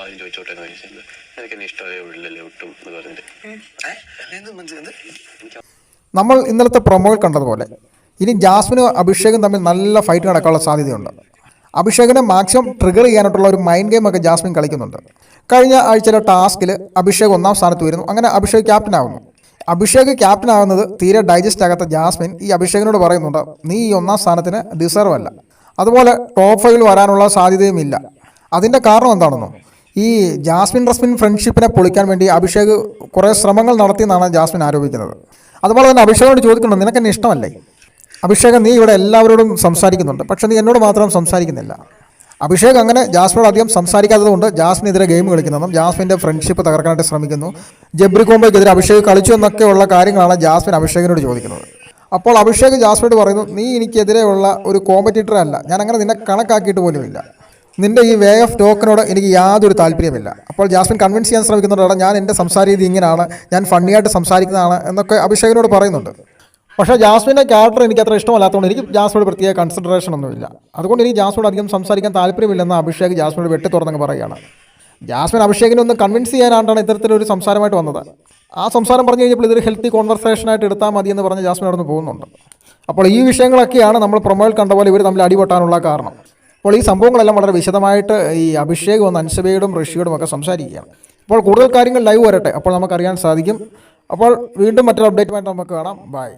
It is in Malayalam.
ആദ്യം ചോദിച്ചോട്ടെ എന്ന് ചോദിച്ചത് എനിക്ക് എന്നെ ഇഷ്ടമേ ഉള്ളിലല്ലേ ഒട്ടും എന്ന് പറഞ്ഞിട്ട്. നമ്മൾ ഇന്നലത്തെ പ്രൊമോയിൽ കണ്ടതുപോലെ ഇനി ജാസ്മിനും അഭിഷേകും തമ്മിൽ നല്ല ഫൈറ്റ് നടക്കാനുള്ള സാധ്യതയുണ്ട്. അഭിഷേകിനെ മാക്സിമം ട്രിഗർ ചെയ്യാനായിട്ടുള്ള ഒരു മൈൻഡ് ഗെയിം ഒക്കെ ജാസ്മിൻ കളിക്കുന്നുണ്ട്. കഴിഞ്ഞ ആഴ്ചയിലെ ടാസ്കിൽ അഭിഷേക് ഒന്നാം സ്ഥാനത്ത് വരുന്നു. അങ്ങനെ അഭിഷേക് ക്യാപ്റ്റൻ ആവുന്നു. അഭിഷേക് ക്യാപ്റ്റൻ ആവുന്നത് തീരെ ഡൈജസ്റ്റ് ആകാത്ത ജാസ്മിൻ ഈ അഭിഷേകിനോട് പറയുന്നുണ്ട് നീ ഈ ഒന്നാം സ്ഥാനത്തിന് ഡിസേർവ് അല്ല. അതുപോലെ ടോപ്പ് ഫൈവിൽ വരാനുള്ള സാധ്യതയും ഇല്ല അതിന്റെ കാരണം എന്താണെന്നോ? ഈ ജാസ്മിൻ റസ്മിൻ ഫ്രണ്ട്ഷിപ്പിനെ പൊളിക്കാൻ വേണ്ടി അഭിഷേക് കുറേ ശ്രമങ്ങൾ നടത്തി എന്നാണ് ജാസ്മിൻ ആരോപിക്കുന്നത്. അതുപോലെ തന്നെ അഭിഷേകോട് ചോദിക്കുന്നുണ്ട് നിനക്ക് എന്നെ ഇഷ്ടമല്ലേ? അഭിഷേക് നീ ഇവിടെ എല്ലാവരോടും സംസാരിക്കുന്നുണ്ട് പക്ഷേ നീ എന്നോട് മാത്രം സംസാരിക്കുന്നില്ല. അഭിഷേക് അങ്ങനെ ജാസ്മിനോട് അധികം സംസാരിക്കാത്തത് കൊണ്ട് ജാസ്മിനെതിരെ ഗെയിം കളിക്കുന്നതും ജാസ്മിന്റെ ഫ്രണ്ട്ഷിപ്പ് തകർക്കാനായിട്ട് ശ്രമിക്കുന്നു. ജബ്രി കോംബോയ്ക്കെതിരെ അഭിഷേക് കളിച്ചു എന്നൊക്കെയുള്ള കാര്യങ്ങളാണ് ജാസ്മിൻ അഭിഷേകിനോട് ചോദിക്കുന്നത്. അപ്പോൾ അഭിഷേക് ജാസ്മിനോട് പറയുന്നു നീ എനിക്കെതിരെയുള്ള ഒരു കോമ്പറ്റീറ്റർ അല്ല. ഞാൻ അങ്ങനെ നിന്നെ കണക്കാക്കിയിട്ട് പോലുമില്ല. നിന്റെ ഈ വേ ഓഫ് ടോക്കിനോട് എനിക്ക് യാതൊരു താല്പര്യമില്ല അപ്പോൾ ജാസ്മിൻ കൺവിൻസ് ചെയ്യാൻ ശ്രമിക്കുന്നുണ്ട് ഞാൻ എന്റെ സംസാര രീതി ഇങ്ങനെയാണ് ഞാൻ ഫണ്ണിയായിട്ട് സംസാരിക്കുന്നതാണ് എന്നൊക്കെ അഭിഷേകനോട് പറയുന്നുണ്ട്. പക്ഷേ ജാസ്മിന്റെ ക്യാരക്ടർ എനിക്ക് അത്ര ഇഷ്ടമല്ലാത്തതുകൊണ്ട് എനിക്ക് ജാസ്മിനോട് പ്രത്യേക കൺസിഡറേഷൻ ഒന്നുമില്ല. അതുകൊണ്ട് എനിക്ക് ജാസ്മിനോട് അധികം സംസാരിക്കാൻ താല്പര്യമില്ലെന്ന് അഭിഷേക് ജാസ്മിനോട് വെട്ടി തുറന്നങ്ങ് പറയുകയാണ്. ജാസ്മിൻ അഭിഷേകിനെ ഒന്ന് കൺവിൻസ് ചെയ്യാനായിട്ടാണ് ഇത്തരത്തിലൊരു സംസാരമായിട്ട് വന്നത്. ആ സംസാരം പറഞ്ഞു കഴിഞ്ഞപ്പോൾ ഇതൊരു ഹെൽത്തി കോൺവെർസേഷനായിട്ട് എടുത്താൽ മതി എന്ന് പറഞ്ഞ് ജാസ്മിൻ അവിടെ നിന്ന് പോകുന്നുണ്ട്. അപ്പോൾ ഈ വിഷയങ്ങളൊക്കെയാണ് നമ്മൾ പ്രൊമോയിൽ കണ്ട പോലെ ഇവർ തമ്മിൽ അടിപൊട്ടാനുള്ള കാരണം. അപ്പോൾ ഈ സംഭവങ്ങളെല്ലാം വളരെ വിശദമായിട്ട് ഈ അഭിഷേക് വന്ന് അൻസബയോടും ഋഷിയോടും ഒക്കെ സംസാരിക്കുകയാണ്. അപ്പോൾ കൂടുതൽ കാര്യങ്ങൾ ലൈവ് വരട്ടെ. അപ്പോൾ നമുക്കറിയാൻ സാധിക്കും. അപ്പോൾ വീണ്ടും മറ്റൊരു അപ്ഡേറ്റുമായിട്ട് നമുക്ക് കാണാം. ബൈ